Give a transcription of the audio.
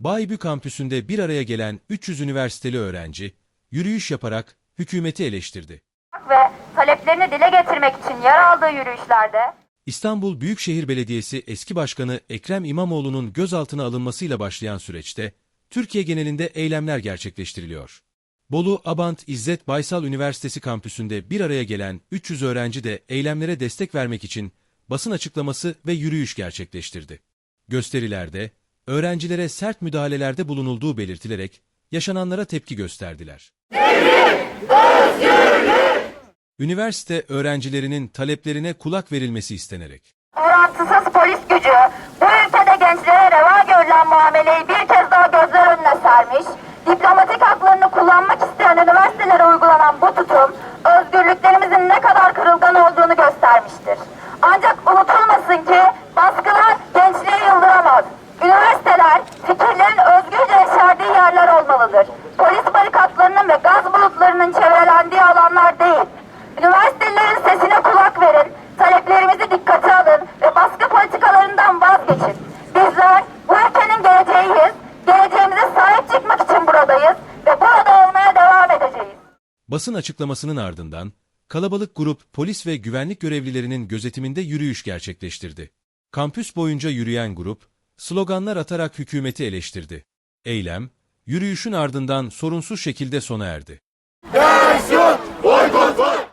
Baybü kampüsünde bir araya gelen 300 üniversiteli öğrenci, yürüyüş yaparak hükümeti eleştirdi. ve taleplerini dile getirmek için yer aldığı yürüyüşlerde İstanbul Büyükşehir Belediyesi eski başkanı Ekrem İmamoğlu'nun gözaltına alınmasıyla başlayan süreçte, Türkiye genelinde eylemler gerçekleştiriliyor. Bolu Abant İzzet Baysal Üniversitesi kampüsünde bir araya gelen 300 öğrenci de eylemlere destek vermek için basın açıklaması ve yürüyüş gerçekleştirdi. Gösterilerde, öğrencilere sert müdahalelerde bulunulduğu belirtilerek yaşananlara tepki gösterdiler. Üniversite öğrencilerinin taleplerine kulak verilmesi istenerek. orantısız polis gücü bu ülkede gençlere reva görülen muameleyi bir kez daha gözler önüne sermiş, diplomatik haklarını kullanmak isteyen üniversitelere uygulanan bu tutum, özgürlüklerimizin ne kadar kırılgan olduğunu göstermiştir. Ancak unutulmasın ki yerler olmalıdır. Polis barikatlarının ve gaz bulutlarının çevrelendiği alanlar değil. Üniversitelerin sesine kulak verin, taleplerimizi dikkate alın ve baskı politikalarından vazgeçin. Bizler bu ülkenin geleceğiyiz, geleceğimize sahip çıkmak için buradayız ve burada olmaya devam edeceğiz. Basın açıklamasının ardından kalabalık grup polis ve güvenlik görevlilerinin gözetiminde yürüyüş gerçekleştirdi. Kampüs boyunca yürüyen grup sloganlar atarak hükümeti eleştirdi. Eylem, yürüyüşün ardından sorunsuz şekilde sona erdi. Boykot var!